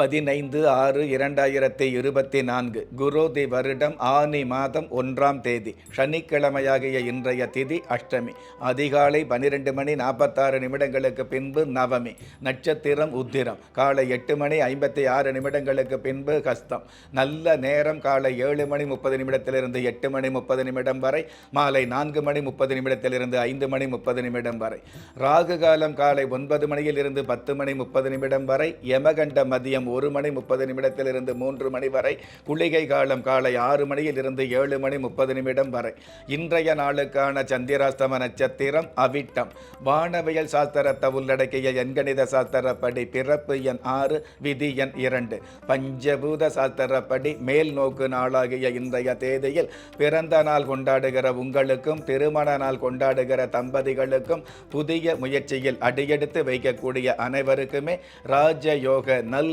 பதினைந்து ஆறு இரண்டாயிரத்தி இருபத்தி நான்கு குரோதி வருடம் ஆனி மாதம் ஒன்றாம் தேதி சனிக்கிழமையாகிய இன்றைய திதி அஷ்டமி. அதிகாலை பன்னிரெண்டு மணி நாற்பத்தாறு நிமிடங்களுக்கு பின்பு நவமி நட்சத்திரம் உத்திரம். காலை எட்டு மணி ஐம்பத்தி ஆறு நிமிடங்களுக்கு பின்பு கஸ்தம் நல்ல நேரம் காலை ஏழு மணி முப்பது நிமிடத்திலிருந்து எட்டு மணி முப்பது நிமிடம் வரை மாலை நான்கு மணி முப்பது நிமிடத்திலிருந்து ஐந்து மணி முப்பது நிமிடம் வரை. ராகு காலம் காலை ஒன்பது மணியிலிருந்து பத்து மணி முப்பது நிமிடம் வரை யமகண்ட மதியம் ஒரு மணி முப்பது நிமிடத்திலிருந்து மூன்று மணி வரை குளிகை காலம் காலை ஆறு மணியிலிருந்து ஏழு மணி முப்பது நிமிடம் வரை. இன்றைய நாளுக்கான சந்திராஸ்தம நட்சத்திரம் அவிட்டம். வானவியல் சாஸ்திரத்தை உள்ளடக்கிய எண்கணித சாஸ்திரப்படி பிறப்பு எண் ஆறு விதி எண் இரண்டு. பஞ்சபூத சாஸ்திரப்படி மேல் நோக்கு நாளாகிய இன்றைய தேதியில் பிறந்த நாள் கொண்டாடுகிற உங்களுக்கும் திருமண நாள் கொண்டாடுகிற தம்பதிகளுக்கும் புதிய முயற்சியில் அடியெடுத்து வைக்கக்கூடிய அனைவருக்குமே ராஜயோக நல்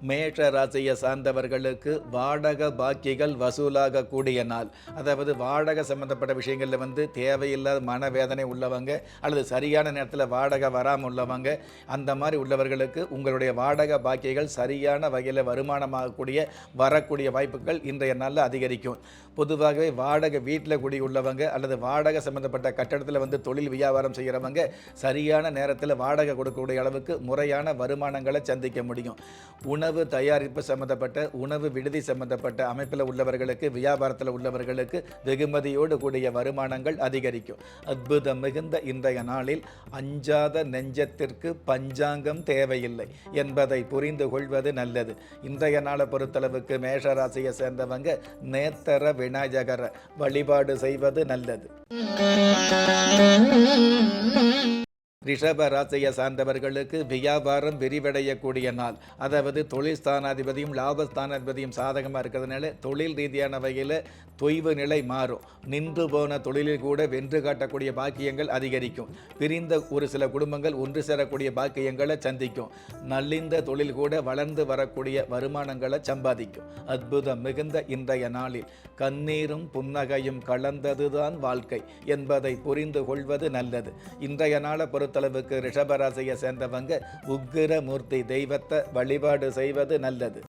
மேஷ ராசியை சார்ந்தவர்களுக்கு வாடகை பாக்கிகள் வசூலாக கூடிய நாள். அதாவது வாடகை சம்பந்தப்பட்ட விஷயங்களில் வந்து தேவையில்லாத மனவேதனை உள்ளவங்க அல்லது சரியான நேரத்தில் வாடகை வராமல் உள்ளவங்க அந்த மாதிரி உள்ளவர்களுக்கு உங்களுடைய வாடகை பாக்கிகள் சரியான வகையில் வருமானமாகக்கூடிய வரக்கூடிய வாய்ப்புகள் இன்றைய நாளில் அதிகரிக்கும். பொதுவாகவே வாடகை வீட்டில் கூடிய உள்ளவங்க அல்லது வாடகை சம்பந்தப்பட்ட கட்டடத்தில் வந்து தொழில் வியாபாரம் செய்கிறவங்க சரியான நேரத்தில் வாடகை கொடுக்கக்கூடிய அளவுக்கு முறையான வருமானங்களை சந்திக்க முடியும். உணவு உணவு தயாரிப்பு சம்பந்தப்பட்ட உணவு விடுதி சம்பந்தப்பட்ட அமைப்பில் உள்ளவர்களுக்கு வியாபாரத்தில் உள்ளவர்களுக்கு வெகுமதியோடு கூடிய வருமானங்கள் அதிகரிக்கும். அற்புதம் மிகுந்த இன்றைய நாளில் அஞ்சாத நெஞ்சத்திற்கு பஞ்சாங்கம் தேவையில்லை என்பதை புரிந்து கொள்வது நல்லது. இன்றைய நாளை பொறுத்தளவுக்கு மேஷராசியை சேர்ந்தவங்க நேத்தர விநாயகரை வழிபாடு செய்வது நல்லது. Mm-hmm. ரிஷப ராசியை சார்ந்தவர்களுக்கு வியாபாரம் விரிவடையக்கூடிய நாள். அதாவது தொழில் ஸ்தானாதிபதியும் லாபஸ்தானாதிபதியும் சாதகமாக இருக்கிறதுனால தொழில் ரீதியான வகையில் தொய்வு நிலை மாறும். நின்று போன தொழிலில் கூட வென்று காட்டக்கூடிய பாக்கியங்கள் அதிகரிக்கும். பிரிந்த ஒரு சில குடும்பங்கள் ஒன்று சேரக்கூடிய பாக்கியங்களை சந்திக்கும். நலிந்த தொழில் கூட வளர்ந்து வரக்கூடிய வருமானங்களை சம்பாதிக்கும். அற்புதம் மிகுந்த இன்றைய நாளில் கண்ணீரும் புன்னகையும் கலந்ததுதான் வாழ்க்கை என்பதை புரிந்து கொள்வது நல்லது. இன்றைய நாளை பொறுத்தளவுக்கு ரிஷபராசியை சேர்ந்தவங்க உக்கிர மூர்த்தி தெய்வத்தை வழிபாடு செய்வது நல்லது.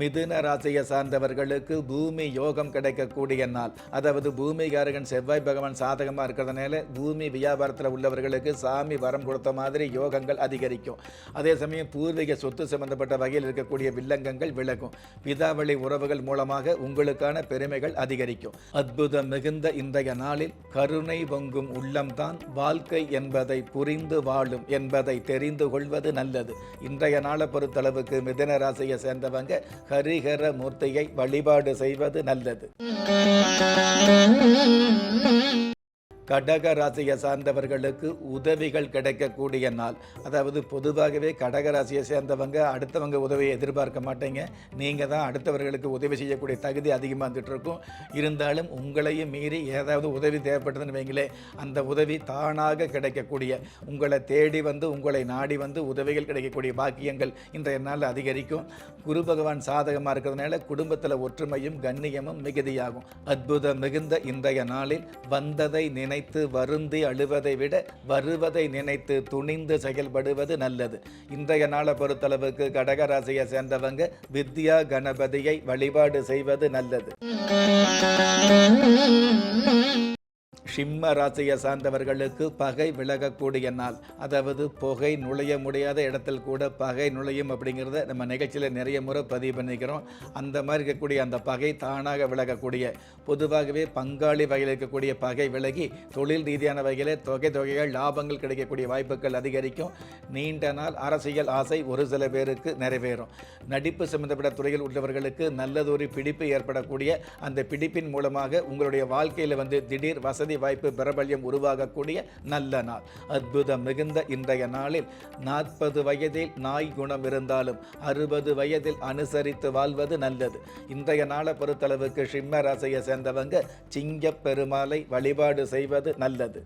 மிதுன ராசியை சார்ந்தவர்களுக்கு பூமி யோகம் கிடைக்கக்கூடிய நாள். அதாவது பூமிகாரகன் செவ்வாய் பகவான் சாதகமாக இருக்கிறதுனால பூமி வியாபாரத்தில் உள்ளவர்களுக்கு சாமி வரம் கொடுத்த மாதிரி யோகங்கள் அதிகரிக்கும். அதே சமயம் பூர்வீக சொத்து சம்பந்தப்பட்ட வகையில் இருக்கக்கூடிய வில்லங்கங்கள் விலகும். பிதாவளி உறவுகள் மூலமாக உங்களுக்கான பெருமைகள் அதிகரிக்கும். அற்புதம் மிகுந்த இன்றைய நாளில் கருணை பொங்கும் உள்ளம்தான் வாழ்க்கை என்பதை புரிந்து வாழும் என்பதை தெரிந்து கொள்வது நல்லது. இன்றைய நாளை பொறுத்தளவுக்கு மிதன ராசியை சேர்ந்தவங்க ஹரிஹர மூர்த்தியை வழிபாடு செய்வது நல்லது. கடக ராசியை சார்ந்தவர்களுக்கு உதவிகள் கிடைக்கக்கூடிய நாள். அதாவது பொதுவாகவே கடக ராசியை சேர்ந்தவங்க அடுத்தவங்க உதவியை எதிர்பார்க்க மாட்டீங்க. நீங்கள் தான் அடுத்தவர்களுக்கு உதவி செய்யக்கூடிய தகுதி அதிகமாக வந்துட்டு இருக்கும். இருந்தாலும் உங்களையும் மீறி ஏதாவது உதவி தேவைப்பட்டதுன்னு வைங்களே அந்த உதவி தானாக கிடைக்கக்கூடிய உங்களை தேடி வந்து உங்களை நாடி வந்து உதவிகள் கிடைக்கக்கூடிய பாக்கியங்கள் இன்றைய நாள் அதிகரிக்கும். குரு பகவான் சாதகமாக இருக்கிறதுனால குடும்பத்தில் ஒற்றுமையும் கண்ணியமும் மிகுதியாகும். அற்புதம் மிகுந்த இன்றைய நாளில் வந்ததை நினை நினைத்து வருந்தி அழுவதை விட வருவதை நினைத்து துணிந்து செயல்படுவது நல்லது. இன்றைய நாளை பொறுத்தளவுக்கு கடகராசியை சேர்ந்தவங்க வித்யா கணபதியை வழிபாடு செய்வது நல்லது. சிம்ம ராசியை சார்ந்தவர்களுக்கு பகை விலகக்கூடிய நாள். அதாவது புகை நுழைய முடியாத இடத்தில் கூட பகை நுழையும் அப்படிங்கிறத நம்ம நிகழ்ச்சியில் நிறைய முறை பதிவு பண்ணிக்கிறோம். அந்த மாதிரி இருக்கக்கூடிய அந்த பகை தானாக விலகக்கூடிய பொதுவாகவே பங்காளி வகையில் இருக்கக்கூடிய பகை விலகி தொழில் ரீதியான வகையில் தொகை தொகைகள் லாபங்கள் கிடைக்கக்கூடிய வாய்ப்புகள் அதிகரிக்கும். நீண்ட நாள் அரசியல் ஆசை ஒரு சில பேருக்கு நிறைவேறும். நடிப்பு சம்பந்தப்பட்ட துறையில் உள்ளவர்களுக்கு நல்லதொரு பிடிப்பு ஏற்படக்கூடிய அந்த பிடிப்பின் மூலமாக உங்களுடைய வாழ்க்கையில் வந்து திடீர் வசதி வாய்ப்பு பிரபல்யம் உருவாகக்கூடிய நல்ல நாள். அற்புதம் மிகுந்த இன்றைய நாளில் நாற்பது வயதில் நாய் குணம் இருந்தாலும் அறுபது வயதில் அனுசரித்து வாழ்வது நல்லது. இன்றைய நாளை பொறுத்தளவுக்கு சிம்ம ராசியை சேர்ந்தவங்க சிங்க பெருமாளை வழிபாடு செய்வது நல்லது.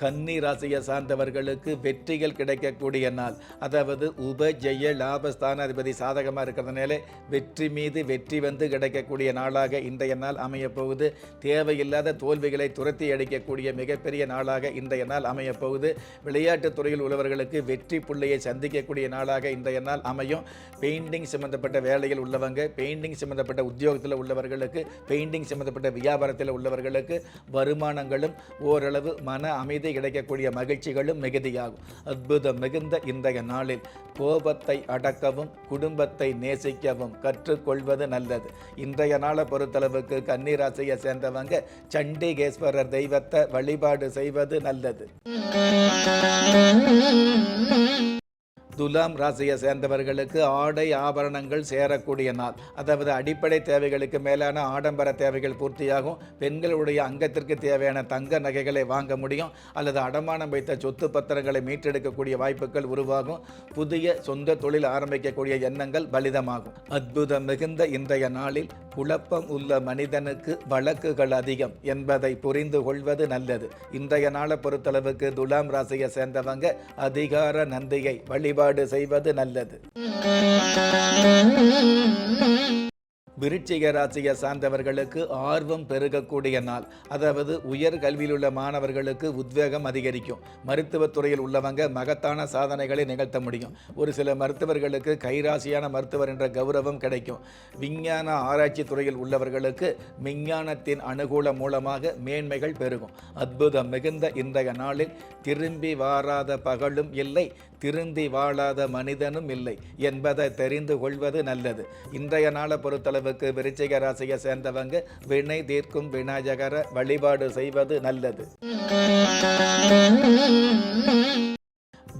கன்னி ராசியை சார்ந்தவர்களுக்கு வெற்றிகள் கிடைக்கக்கூடிய நாள். அதாவது உப ஜெய லாபஸ்தானாதிபதி சாதகமாக இருக்கிறதுனால வெற்றி மீது வெற்றி வந்து கிடைக்கக்கூடிய நாளாக இன்றைய நாள் அமையப்போகுது தேவையில்லாத தோல்விகளை துரத்தி அடிக்கக்கூடிய மிகப்பெரிய நாளாக இன்றைய நாள் அமையப்போகுது விளையாட்டுத் துறையில் உள்ளவர்களுக்கு வெற்றி புள்ளியை சந்திக்கக்கூடிய நாளாக இன்றைய நாள் அமையும். பெயிண்டிங் சம்மந்தப்பட்ட வேலையில் உள்ளவங்க பெயிண்டிங் சம்மந்தப்பட்ட உத்தியோகத்தில் உள்ளவர்களுக்கு பெயிண்டிங் சம்மந்தப்பட்ட வியாபாரத்தில் உள்ளவர்களுக்கு வருமானங்களும் ஓரளவு மன அமைதி மீது கிடைக்கக்கூடிய மகிழ்ச்சிகளும் மிகுதியாகும். அற்புதம் மிகுந்த இன்றைய நாளில் கோபத்தை அடக்கவும் குடும்பத்தை நேசிக்கவும் கற்றுக்கொள்வது நல்லது. இன்றைய நாளை பொறுத்தளவுக்கு கன்னிராசியை சேர்ந்தவங்க சண்டிகேஸ்வரர் தெய்வத்தை வழிபாடு செய்வது நல்லது. துலாம் ராசியை சேர்ந்தவர்களுக்கு ஆடை ஆபரணங்கள் சேரக்கூடிய நாள். அதாவது அடிப்படை தேவைகளுக்கு மேலான ஆடம்பர தேவைகள் பூர்த்தியாகும். பெண்களுடைய அங்கத்திற்கு தேவையான தங்க நகைகளை வாங்க முடியும். அல்லது அடமானம் வைத்த சொத்து பத்திரங்களை மீட்டெடுக்கக்கூடிய வாய்ப்புகள் உருவாகும். புதிய சொந்த தொழில் ஆரம்பிக்கக்கூடிய எண்ணங்கள் பலிதமாகும். அற்புதம் மிகுந்த இன்றைய நாளில் குழப்பம் உள்ள மனிதனுக்கு வழக்குகள் அதிகம் என்பதை புரிந்து கொள்வது நல்லது. இன்றைய நாளை பொறுத்தளவுக்கு துலாம் ராசியை சேர்ந்தவங்க அதிகார நந்தியை வழிபாடு செய்வது நல்லது. விருச்சிக ராசியை சார்ந்தவர்களுக்கு ஆர்வம் பெருகக்கூடிய நாள். அதாவது உயர் கல்வியில் உள்ள மாணவர்களுக்கு உத்வேகம் அதிகரிக்கும். மருத்துவத் துறையில் உள்ளவங்க மகத்தான சாதனைகளை நிகழ்த்த முடியும். ஒரு சில மருத்துவர்களுக்கு கைராசியான மருத்துவர் என்ற கௌரவம் கிடைக்கும். விஞ்ஞான ஆராய்ச்சி துறையில் உள்ளவர்களுக்கு விஞ்ஞானத்தின் அனுகூலம் மூலமாக மேன்மைகள் பெருகும். அற்புதம் மிகுந்த இன்றைய நாளில் திரும்பி வாராத பகலும் இல்லை. திருந்தி வாழாத மனிதனும் இல்லை என்பதை தெரிந்து கொள்வது நல்லது. இன்றைய நாளை பொறுத்தளவுக்கு விருச்சிக ராசியை சேர்ந்தவங்க வினை தீர்க்கும் விநாயகர வழிபாடு செய்வது நல்லது.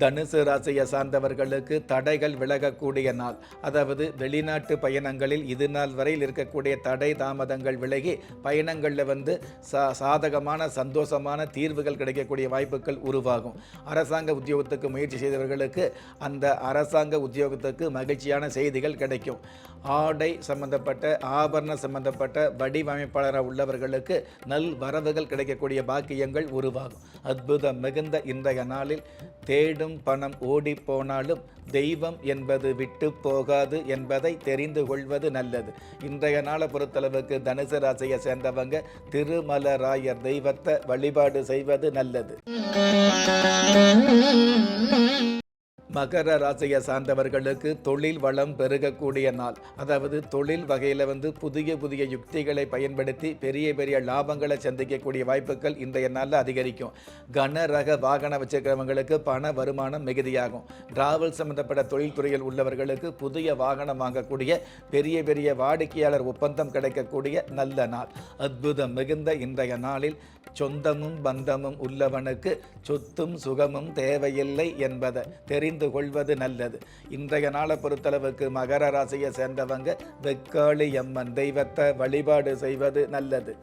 தனுசு ராசியை சார்ந்தவர்களுக்கு தடைகள் விலகக்கூடிய நாள். அதாவது வெளிநாட்டு பயணங்களில் இது நாள் வரையில் இருக்கக்கூடிய தடை தாமதங்கள் விலகி பயணங்களில் வந்து சா சாதகமான சந்தோஷமான தீர்வுகள் கிடைக்கக்கூடிய வாய்ப்புகள் உருவாகும். அரசாங்க உத்தியோகத்துக்கு முயற்சி செய்தவர்களுக்கு அந்த அரசாங்க உத்தியோகத்துக்கு மகிழ்ச்சியான செய்திகள் கிடைக்கும். ஆடை சம்பந்தப்பட்ட ஆபரண சம்பந்தப்பட்ட வடிவமைப்பாளராக உள்ளவர்களுக்கு நல் வரவுகள் கிடைக்கக்கூடிய பாக்கியங்கள் உருவாகும். அற்புதம் மிகுந்த இன்றைய நாளில் தேடும் பணம் ஓடி போனாலும் தெய்வம் என்பது விட்டு போகாது என்பதை தெரிந்து கொள்வது நல்லது. இன்றைய நாளை பொறுத்தளவுக்கு தனுசு ராசியை சேர்ந்தவங்க திருமலராயர் தெய்வத்தை வழிபாடு செய்வது நல்லது. மகர ராசியை சார்ந்தவர்களுக்கு தொழில் வளம் பெருகக்கூடிய நாள். அதாவது தொழில் வகையில் வந்து புதிய புதிய யுக்திகளை பயன்படுத்தி பெரிய பெரிய லாபங்களை சந்திக்கக்கூடிய வாய்ப்புகள் இன்றைய நாளில் அதிகரிக்கும். கன ரக வாகனம் வச்சிருக்கிறவங்களுக்கு பண வருமானம் மிகுதியாகும். டிராவல் சம்பந்தப்பட்ட தொழில்துறையில் உள்ளவர்களுக்கு புதிய வாகனம் வாங்கக்கூடிய பெரிய பெரிய வாடிக்கையாளர் ஒப்பந்தம் கிடைக்கக்கூடிய நல்ல நாள். அற்புதம் மிகுந்த இன்றைய நாளில் சொந்தமும் பந்தமும் உள்ளவனுக்கு சொத்தும் சுகமும் தேவையில்லை என்பதை தெரிந்து கொள்வது நல்லது. இன்றைய நாளை பொறுத்தளவுக்கு மகர ராசியை சேர்ந்தவங்க வெக்காளி அம்மன் தெய்வத்தை வழிபாடு செய்வது நல்லது.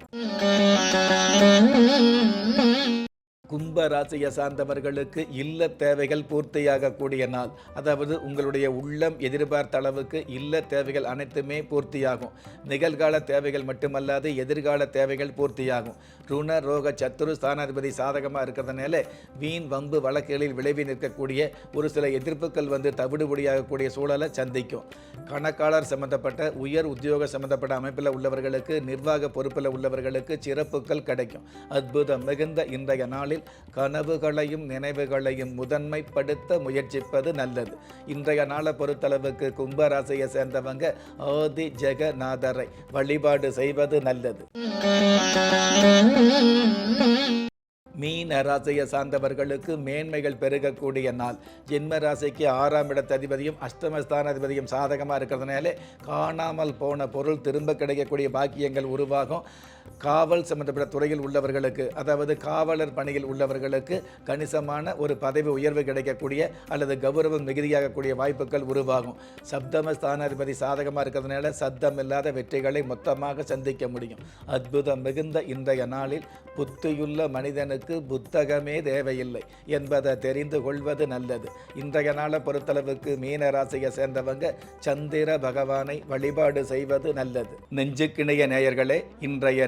கும்ப ராசியை சார்ந்தவர்களுக்கு இல்ல தேவைகள் பூர்த்தியாகக்கூடிய நாள். அதாவது உங்களுடைய உள்ளம் எதிர்பார்த்த அளவுக்கு இல்ல தேவைகள் அனைத்துமே பூர்த்தியாகும். நிகழ்கால தேவைகள் மட்டுமல்லாது எதிர்கால தேவைகள் பூர்த்தியாகும். ருண ரோக சத்துரு ஸ்தானாதிபதி சாதகமாக இருக்கிறதுனால வீண் வம்பு வழக்குகளில் விளைவி நிற்கக்கூடிய ஒரு சில எதிர்ப்புகள் வந்து தவிடுபடியாகக்கூடிய சூழலை சந்திக்கும். கணக்காளர் சம்பந்தப்பட்ட உயர் உத்தியோக சம்பந்தப்பட்ட அமைப்பில் உள்ளவர்களுக்கு நிர்வாக பொறுப்பில் உள்ளவர்களுக்கு சிறப்புகள் கிடைக்கும். அற்புதம் மிகுந்த இன்றைய நாளில் கனவுகளையும் நினைவுகளையும் முதன்மைப்படுத்த முயற்சிப்பது நல்லது. இன்றைய நாளை பொறுத்தளவுக்கு கும்பராசியை சேர்ந்தவங்க ஆதி ஜெகநாதரை வழிபாடு செய்வது நல்லது. மீன ராசியை சார்ந்தவர்களுக்கு மேன்மைகள் பெருகக்கூடிய நாள். ஜென்ம ராசிக்கு ஆறாம் இடத்ததிபதியும் அஷ்டமஸ்தானாதிபதியும் சாதகமாக இருக்கிறதுனால காணாமல் போன பொருள் திரும்ப கிடைக்கக்கூடிய பாக்கியங்கள் உருவாகும். காவல் சம்பந்தப்பட்ட துறையில் உள்ளவர்களுக்கு அதாவது காவலர் பணியில் உள்ளவர்களுக்கு கணிசமான ஒரு பதவி உயர்வு கிடைக்கக்கூடிய அல்லது கௌரவம் மிகுதியாகக்கூடிய வாய்ப்புகள் உருவாகும். சப்தம ஸ்தானாதிபதி சாதகமாக இருக்கிறதுனால சத்தம் இல்லாத வெற்றிகளை மொத்தமாக சந்திக்க முடியும். அற்புதம் மிகுந்த இன்றைய நாளில் புத்தியுள்ள மனிதனுக்கு புத்தகமே தேவையில்லை என்பதை தெரிந்து கொள்வது நல்லது. இன்றைய நாளை பொறுத்தளவுக்கு மீன ராசியை சேர்ந்தவங்க சந்திர பகவானை வழிபாடு செய்வது நல்லது. நெஞ்சுக்கிணைய நேயர்களே இன்றைய